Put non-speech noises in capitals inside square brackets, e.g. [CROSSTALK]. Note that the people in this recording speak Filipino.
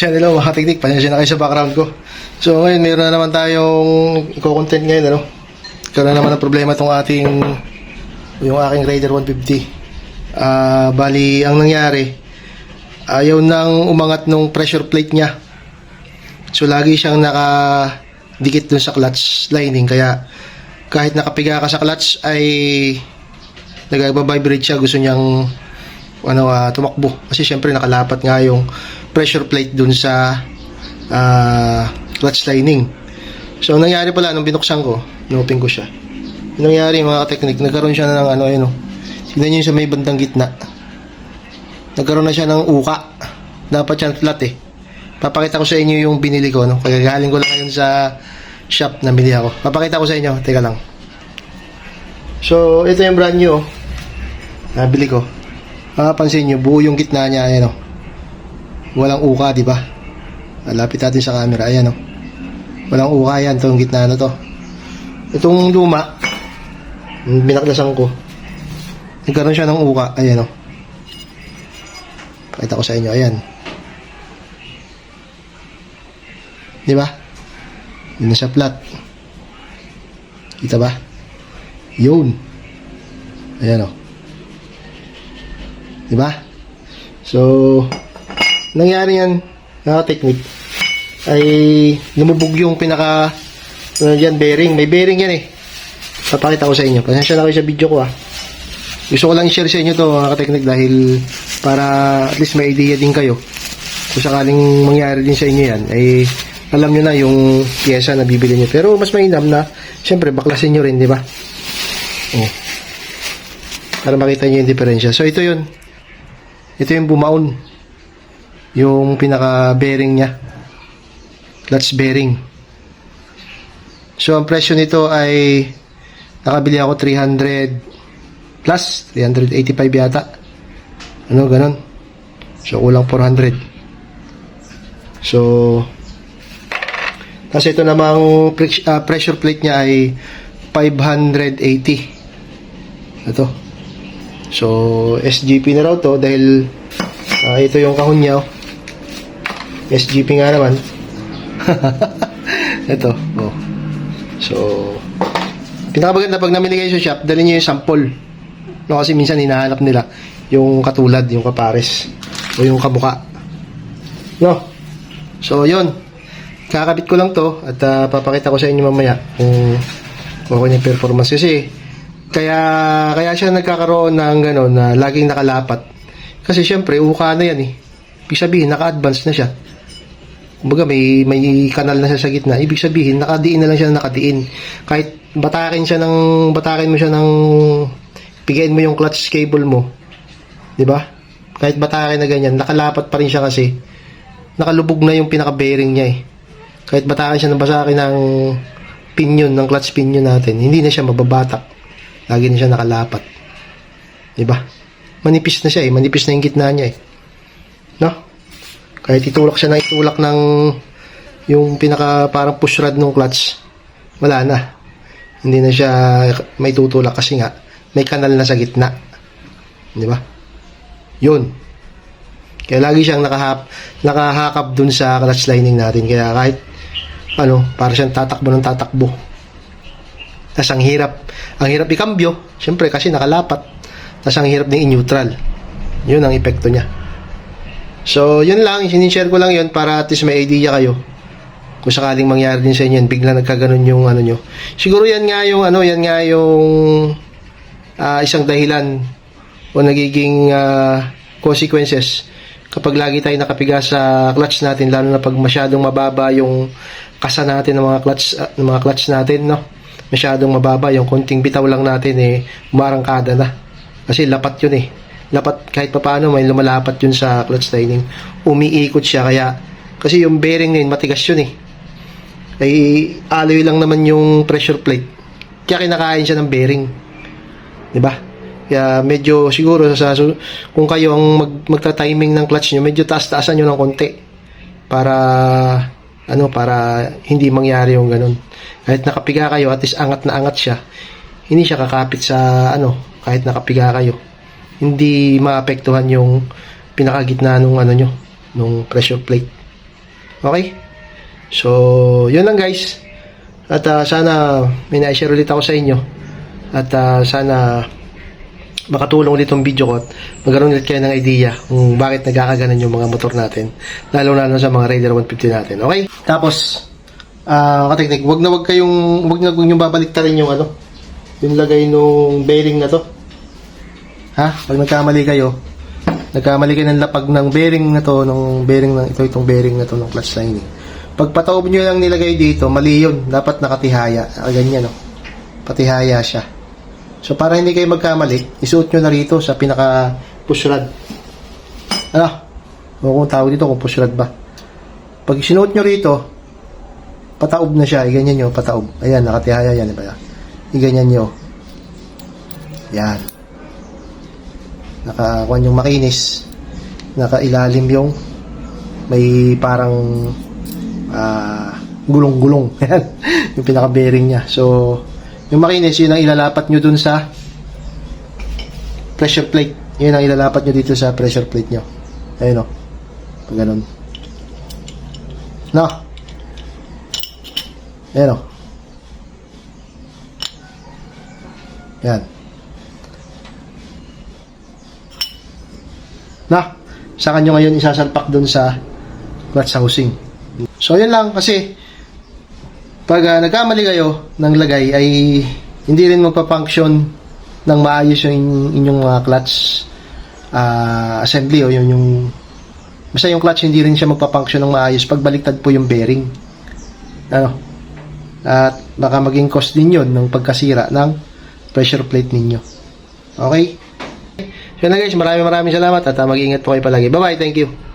So yan, hello mga teknik, pasensya na kayo sa background ko. So ngayon, meron na naman tayong i-content ngayon, ano? Karoon na naman ng problema tong ating, yung aking Raider 150. Ah, bali, ang nangyari, ayaw nang umangat nung pressure plate niya. So lagi siyang nakadikit dun sa clutch lining, kaya kahit nakapiga ka sa clutch ay nagbabibrate siya, gusto niyang ano, ah, tumakbo. Kasi syempre nakalapat nga yung pressure plate dun sa ah, clutch lining. So, ang nangyari pala, nung binuksan ko, inopin ko siya. Ang nangyari, mga teknik, nagkaroon siya ng ano, ayun, oh. Tignan nyo yung sa may bandang gitna. Nagkaroon na siya ng uka. Dapat yan flat eh. Papakita ko sa inyo yung binili ko, no? Kaya galing ko lang ngayon sa shop na bili ako. Papakita ko sa inyo, teka lang. So, ito yung brand new, oh. Nabili ko. Mapapansin nyo, buo yung gitna niya, ayan o. Walang uka, di ba? Lapit natin sa camera, ayan o. Walang uka yan, itong gitna na to. Itong luma, binaklasan ko, nagkaroon siya ng uka, ayan o. Pakita ko sa inyo, ayan. Di ba? Yun na siya flat. Kita ba? Yun. Ayan o. Di ba? So, nangyari yan, na technique, ay lumubog yung pinaka, ano dyan, bearing. May bearing yan eh. Papakita ko sa inyo. Pasensya na kayo sa video ko ah. Gusto ko lang i-share sa inyo to mga ka-technique dahil para at least may idea din kayo. Kung sakaling mangyari din sa inyo yan, ay alam nyo na yung pyesa na bibili nyo. Pero mas mainam na, syempre, baklasin nyo rin, di ba? Oh. Para makita nyo yung diferensya. So, ito yun. Ito yung bumaon. Yung pinaka-bearing niya. Clutch bearing. So, ang presyo nito ay nakabili ako 300 plus 385 yata. Ano, ganon. So, kulang 400. So, kasi ito namang ah, pressure plate niya ay 580. Ito. So, SGP na raw to dahil ah, ito yung kahon niya. oh. SGP nga naman. [LAUGHS] ito. Oh. So, pinakamaganda pag namili kayo sa shop, dali niyo yung sample. No, kasi minsan hinahanap nila yung katulad, yung kapares o yung kabuka. No? So, yun. Kakabit ko lang to at ah, papakita ko sa inyo mamaya kung ano yung performance kasi kaya kaya siya nagkakaroon ng gano'n na laging nakalapat. Kasi syempre, uka na yan eh. Ibig sabihin, naka-advance na siya. Kumbaga, may, may kanal na siya sa gitna. Ibig sabihin, nakadiin na lang siya na nakadiin. Kahit batakin siya ng, batakin mo siya ng, pigain mo yung clutch cable mo. di ba Kahit batakin na ganyan, nakalapat pa rin siya kasi. Nakalubog na yung pinaka-bearing niya eh. Kahit batakin siya ng basakin ng pinion, ng clutch pinion natin, hindi na siya mababatak. Lagi na siya nakalapat. Di ba? Manipis na siya eh. Manipis na yung gitna niya eh. No? Kahit itulak siya ng itulak ng yung pinaka parang push rod ng clutch, wala na. Hindi na siya may tutulak kasi nga may kanal na sa gitna. Di ba? Yun. Kaya lagi siyang nakahap, nakahakap dun sa clutch lining natin. Kaya kahit ano, para siyang tatakbo ng tatakbo. Tapos ang hirap, ang hirap ikambyo, syempre kasi nakalapat. Tapos ang hirap din i-neutral. Yun ang epekto niya. So, yun lang, sinishare ko lang yun para at least may idea kayo. Kung sakaling mangyari din sa inyo, bigla nagkaganon yung ano nyo. Siguro yan nga yung ano, yan nga yung ah, isang dahilan o nagiging ah, consequences kapag lagi tayo nakapiga sa clutch natin lalo na pag masyadong mababa yung kasa natin ng mga clutch ah, ng mga clutch natin no masyadong mababa. Yung konting bitaw lang natin eh umarangkada na. Kasi lapat yun eh. Lapat kahit papaano may lumalapat yun sa clutch lining umiikot siya kaya kasi yung bearing na matigas yun eh. Ay alloy lang naman yung pressure plate. Kaya kinakain siya ng bearing. 'di ba? Kaya medyo siguro sa su- kung kayo ang mag, magta-timing ng clutch nyo, medyo taas-taasan nyo ng konti para ano para hindi mangyari yung ganun. Kahit nakapiga kayo, at least angat na angat siya. Hindi siya kakapit sa ano, kahit nakapiga kayo. Hindi maapektuhan yung pinakagitna nung ano nyo, nung pressure plate. Okay? So, yun lang guys. At ah, sana may na-share ulit ako sa inyo. At ah, sana makatulong ulit itong video ko at magkaroon ulit kayo ng idea kung bakit nagkakaganan yung mga motor natin. Lalo na sa mga Raider 150 natin. Okay? Tapos, ah kateknik, wag na wag kayong, wag na wag nyo babaliktarin yung ano, yung lagay nung bearing na to. Ha? Pag nagkamali kayo, nagkamali kayo ng lapag ng bearing na to, ng bearing ng ito, itong bearing na to ng clutch lining. Pag pataob nyo lang nilagay dito, mali yun. Dapat nakatihaya. Ah, ganyan, no? Patihaya siya. So, para hindi kayo magkamali, isuot nyo na rito sa pinaka push rod. Ano? O kung tawag dito, kung push rod ba. Pag sinuot nyo rito, pataob na siya. Iganyan nyo, pataob. Ayan, nakatihaya yan. Diba? Iganyan nyo. Yan. Nakakuan yung makinis. Nakailalim yung may parang ah, gulong-gulong. [LAUGHS] Yan. yung pinaka-bearing niya. So, yung makinis, yun ang ilalapat nyo dun sa pressure plate. Yun ang ilalapat nyo dito sa pressure plate nyo. Ayun o. Pag ganun. No. Ayan o. Yan. Na, sa kanyo ngayon isasalpak dun sa clutch housing. So, yun lang kasi pag ah, nagkamali kayo ng lagay ay hindi rin magpa-function ng maayos yung inyong mga clutch ah, assembly o yun yung basta yung clutch hindi rin siya magpa-function ng maayos pag baliktad po yung bearing. Ano? At baka maging cause din yun ng pagkasira ng pressure plate ninyo. Okay? So na guys, maraming maraming salamat at ah, mag-iingat po kayo palagi. Bye-bye, thank you.